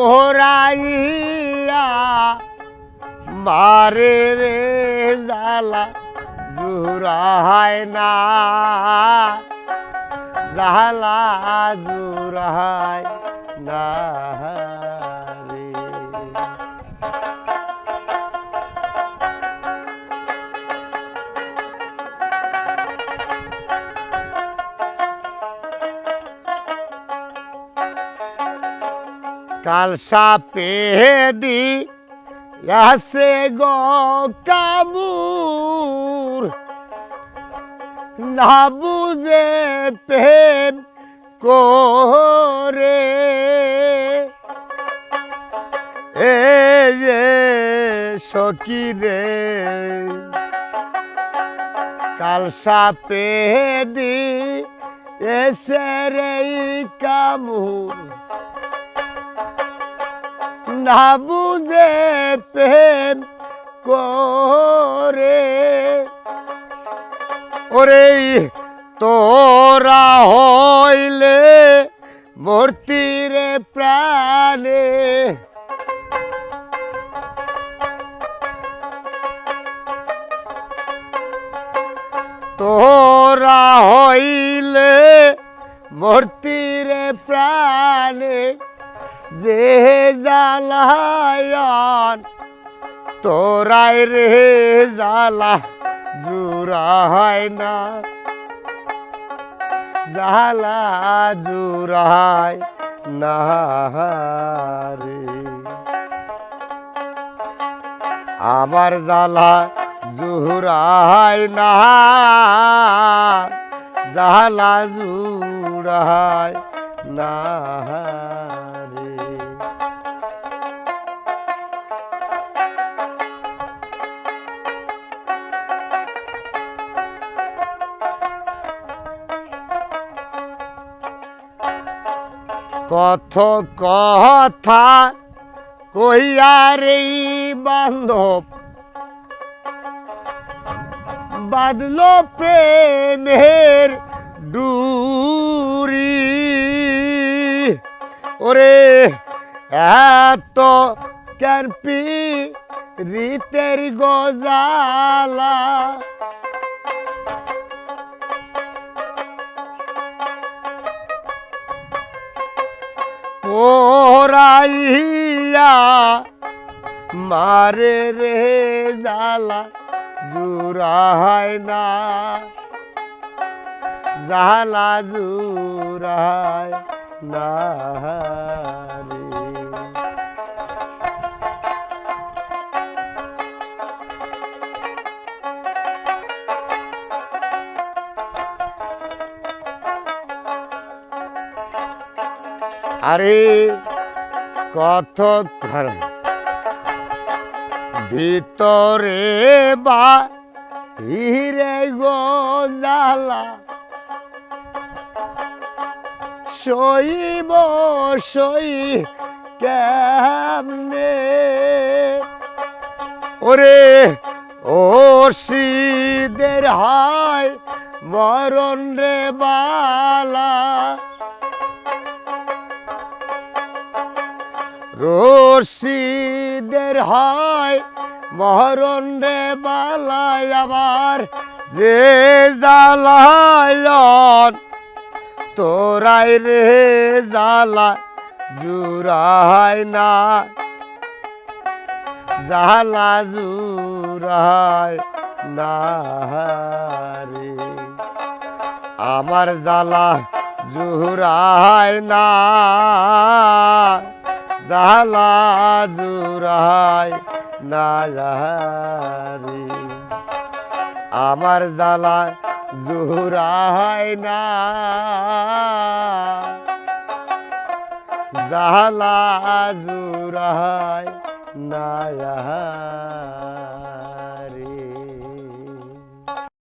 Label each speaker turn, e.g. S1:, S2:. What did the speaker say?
S1: পোরাইয়া মারে রে জালা জুরাহায় না। জালা জুরাহায় না। কাল সাপে দি আসে গো কামুর না বুঝে প্রেম করে। এ সখী রে, কাল সাপে দি এসে রে কামুর না বুঝে প্রেম করে। ওরে তোরা হইলে মূর্তিরে প্রাণে। তোরা হইলে মূর্তিরে প্রাণে। যে জালায়ন তোরাই রে জালা, জুরা হয় না। জালা জুরায় না রে। আবার জালা জুরায় না। জালা জুরায় না কত কথা কইয়ারে বান্ধব। বাদলো প্রেমের ডুরি। ওরে এত ক্যারপি রীতের গজালা। পোরাইয়া মারে রে জালা জুরায় না। জালা জুরায় না আরে কত ধর্ম ভিতরে বা হিরে গোজালা সইব সই কেমনে? ওরে ও সিদের হায় মরণ রে বালা। রশিদের হয়, মহরণ রে বালায় আবার যে জালায়ন। তোরাই রে জালা জুরায় না। জালা জুরায় না রে। আমার জালা জুরায় না। জালা জুরায় না রে আমার জালা জুরায় না। জালা জুরায়